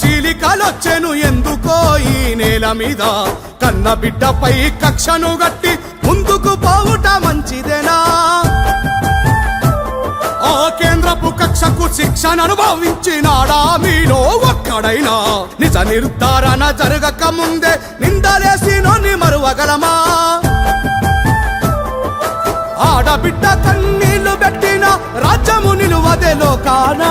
చీలికలొచ్చెను ఎందుకో ఈ నేల మీద? కన్న బిడ్డపై కక్షను గట్టి ముందుకు పోవుట మంచిదేనా? ఆ కేంద్రపు కక్షకు శిక్షను అనుభవించినాడా మీలో ఒక్కడైనా? నిజ నిర్ధారణ జరగక ముందే నిందలేసి నోని మరువగలమా? ఆడబిడ్డ కన్నీళ్ళు పెట్టిన రాజ్యము నిలువదే లోకానా?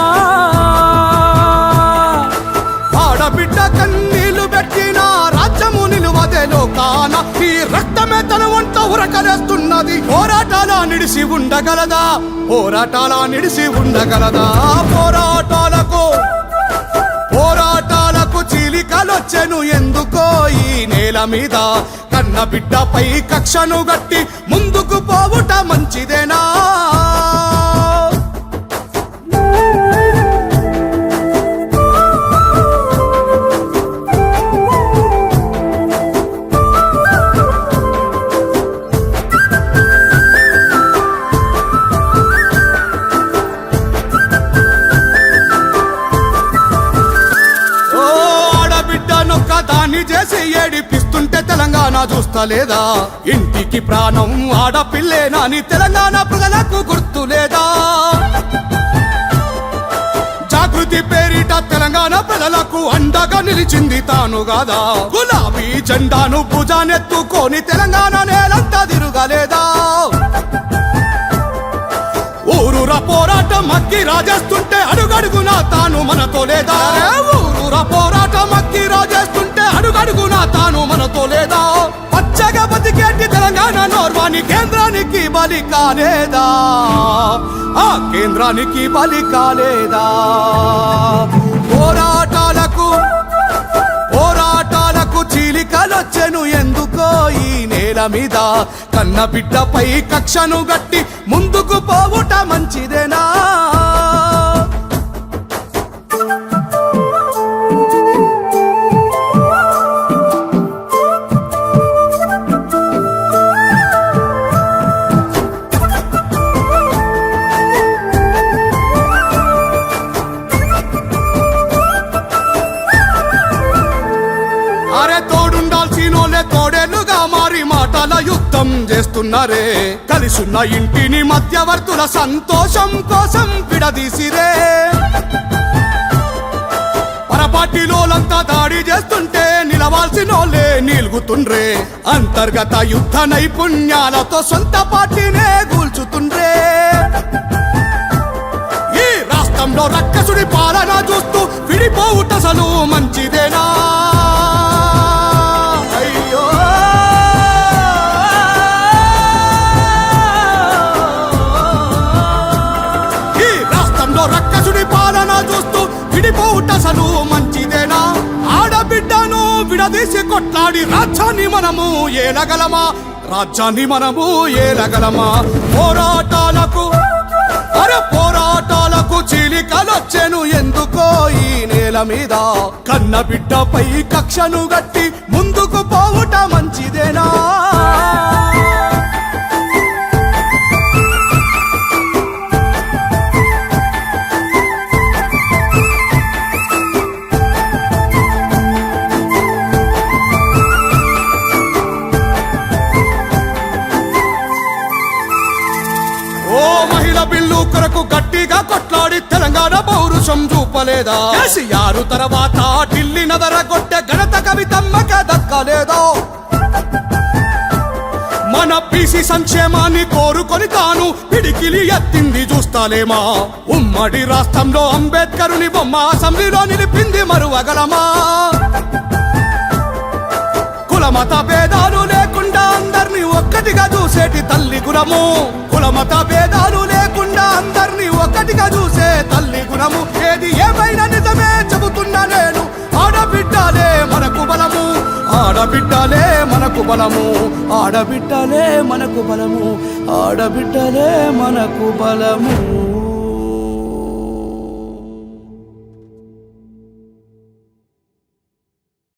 వంట పోరాటాల నిడిసి ఉండగలదా? పోరాటాల నిడిసి ఉండగలదా? పోరాటాలకు పోరాటాలకు చీలికలొచ్చెను ఎందుకో ఈ నేల మీద? కన్న బిడ్డపై కక్షను గట్టి ముందుకు పోవుట మంచిదేనా? దాన్ని చేసి ఏడిపిస్తుంటే తెలంగాణ చూస్తలేదా? ఇంటికి ప్రాణం ఆడపిల్లేనాని తెలంగాణ ప్రజలకు గుర్తు లేదా జాగృతి పేరిట తెలంగాణ ప్రజలకు అండగా నిలిచింది తాను గాదా గులాబీ జెండాను భుజానెత్తుకొని తెలంగాణ నేలంతా తిరగలేదా? ఊరూర పోరాటం అక్కి రాజేస్తుంటే అడుగడుగునా తాను మనతో లేదా? ఊరూర పోరాటం అక్కి రాజేస్తుంటే అడుగడుగునా తాను మనతో లేదా? పచ్చగా బతికేటి తెలంగాణ నోర్వాణి కేంద్రానికి బలి కాలేదా? ఆ కేంద్రానికి బలి కాలేదా? పోరాటాలకు పోరాటాలకు చీలికలొచ్చెను ఎందుకో ఈ నేల మీద? కన్న బిడ్డపై కక్షను గట్టి ముందుకు పోవుట మంచిదేనా? తోడుండాల్సినోలే తోడేలుగా మారి మాటల యుద్ధం చేస్తున్నారే. కలిసున్న ఇంటిని మధ్యవర్తుల సంతోషం కోసం విడదీసిరే. పరపాటిలోలంతా దాడి చేస్తుంటే నిలవాల్సినోలే నిలుగుతుండ్రే. అంతర్గత యుద్ధ నైపుణ్యాలతో సొంత పార్టీనే కూల్చుతుండ్రే ఈ రాష్ట్రంలో రక్కసుడి పాలన చూస్తూ విడిపోవుటసలు మంచిదేనా? రాష్ట్రంలో రక్కసుడి పాలన చూస్తూ విడిపోవుటసలు మంచిదేనా? ఆడబిడ్డను విడదీసి కొట్లాడి రాజ్యాన్ని మనము ఏలగలమా? రాజ్యాన్ని మనము ఏలగలమా? పోరాటాలకు అరే పోరాటాలకు చీలికలొచ్చెను ఎందుకో ఈ నేల మీద? కన్న బిడ్డపై కక్షను గట్టి ముందుకు పోవుట మంచిదేనా? పౌరుషం చూపలేదా? కేసీఆర్ తర్వాత ఢిల్లీ నదర కొట్టే ఘనత కవితమ్మక దక్కలేదో మన బీసీ సంక్షేమాన్ని కోరుకొని తాను పిడికిలి ఎత్తింది చూస్తాలేమా? ఉమ్మడి రాష్ట్రంలో అంబేద్కరుని బొమ్మ అసెంబ్లీలో నిలిపింది మరువగలమా? కులమత భేదాలు లేకుండా అందరినీ ఒక్కటిగా చూసేటి తల్లి గుణము కులమత భేదాలు లేకుండా అందరినీ ఒక్కటిగా చూసే తల్లి ఏది ఏమైనా నిజమే చెబుతున్నా నేను. ఆడబిడ్డాలే మనకు బలము. ఆడబిడ్డలే మనకు బలము. ఆడబిడ్డలే మనకు బలము. ఆడబిడ్డలే మనకు బలము.